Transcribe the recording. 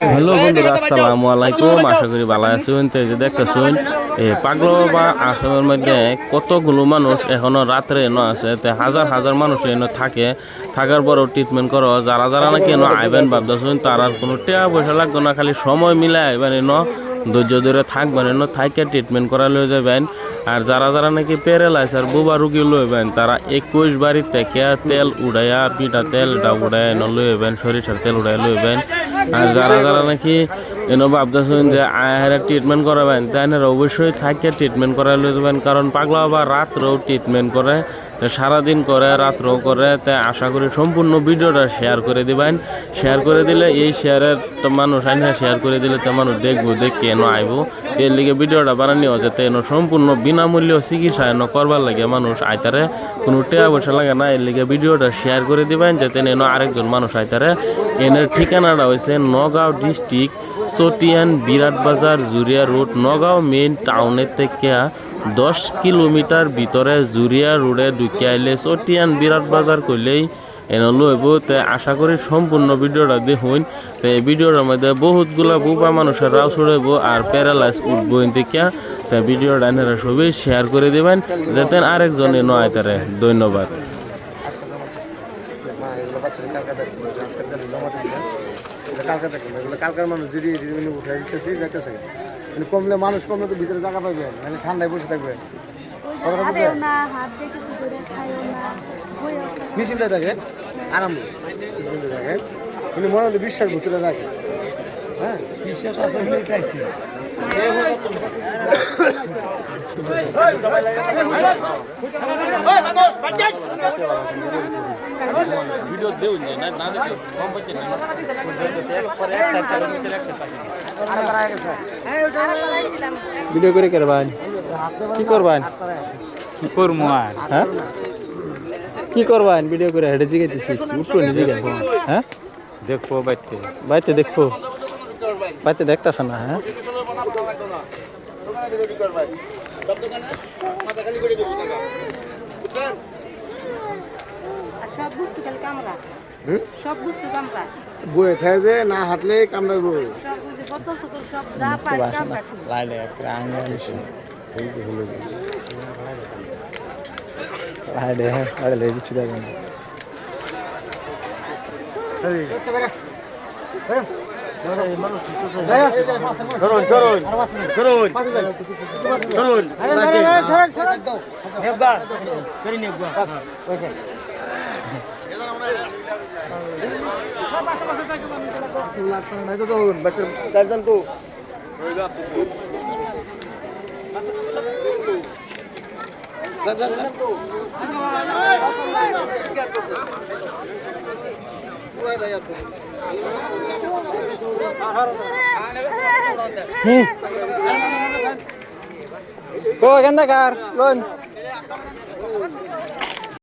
Hello বন্ধুরা আসসালামু আলাইকুম আশা করি ভালো আছেন তো যে দেখতেছেন এই পাগল বা আসামের মধ্যে কতগুলো মানুষ এখনও রাত্রে এনো আছে তে হাজার হাজার মানুষ এনে থাকে। থাকার পরও ট্রিটমেন্ট করো যারা যারা নাকি এনো আইবেন ভাবতেছেন তার কোনো টাকা পয়সা লাগবে না খালি সময় মিলে আইবেন এনো ধৈর্য ধরে থাকবেন, এনো থাইকে ট্রিটমেন্ট করা লয়ে যাবেন। আর যারা যারা নাকি প্যারালাইজ আর বুবা রুগী লইবেন তারা একুশ বাড়ি থেকে তেল উড়াইয়া পিঠা তেল এটা উড়াই এনে লইবেন সরিষার তেল উড়াই লইবেন আর যারা যারা নাকি এনে ভাবতেছেন যে আয়ারে ট্রিটমেন্ট করাবেন তাহলে অবশ্যই থাকে ট্রিটমেন্ট করা লইবেন কারণ পাগলা আবার রাত্রেও ট্রিটমেন্ট করে। সারাদিন করে, রাত্রেও করে তাই আশা করি সম্পূর্ণ ভিডিওটা শেয়ার করে দিবেন। শেয়ার করে দিলে এই শেয়ারের তো মানুষ আইনা শেয়ার করে দিলে তো মানুষ দেখব দেখ কেন আইবো। এর লিগে ভিডিওটা বানানি যাতে এনে সম্পূর্ণ বিনামূল্য চিকিৎসা এনে করবার লাগে মানুষ আইতারে। কোনো টাকা পয়সা লাগে না, এর লিগে ভিডিওটা শেয়ার করে দিবেন, যাতে এনে আরেকজন মানুষ আইতারে। এনের ঠিকানাটা হয়েছে নগাঁও ডিস্ট্রিক্ট চটিয়ান, বিরাট বাজার, জুরিয়া রোড নগাঁও মেইন টাউনের থেকে দশ কিলোমিটার ভিতরে জুরিয়া রোডে ঢুকে আইলে চটিয়ান বিরাট বাজার করলেই এনে লইব তে আশা করি সম্পূর্ণ ভিডিওটা দেখুন তো এই ভিডিওটার মধ্যে বহুতগুলা বুবা মানুষের রাও ছড়াইব আর প্যারালাইজ উঠবো থেকে তো ভিডিওটা এনারা সবই শেয়ার করে দিবেন যাতে আরেকজন এনে আইতারে ধন্যবাদ। কালকার মানুষ রিমিনি উঠে যাইতেছে। কমলে মানুষ কমলে তো ভিতরে জায়গা পাবে নাহলে ঠান্ডায় বসে থাকবে। নিশ্চিন্তে থাকে আরাম নিশ্চিন্তে থাকে উনি মনে হলে বিশ্বাস ভিতরে রাখে হ্যাঁ বিশ্বাস আসলে চাইছি ভিডিও দেউন না না দেখো কম পাচ্ছে না। একবারে এক সাইড থেকে মিশে রাখতে পারি ভিডিও করে করবান। কি করবান? কি করব আর? হ্যাঁ? কি করবান ভিডিও করে? হেঁটে জিগাইতেছি। উঠো নি জিগাই হ্যাঁ? দেখব বাইতে বাইতে দেখো বাইতে দেখতেছ না হ্যাঁ? বয়ে থাকে যে না হাঁটলে কামড়া শুধু। লাইলে আঙ্গা মিশে লাইলে হ্যাঁ কিছু যাবে না চলুন চলুন চলুন চলুন বাচ্চার গার্জেন কো কেন কার লোন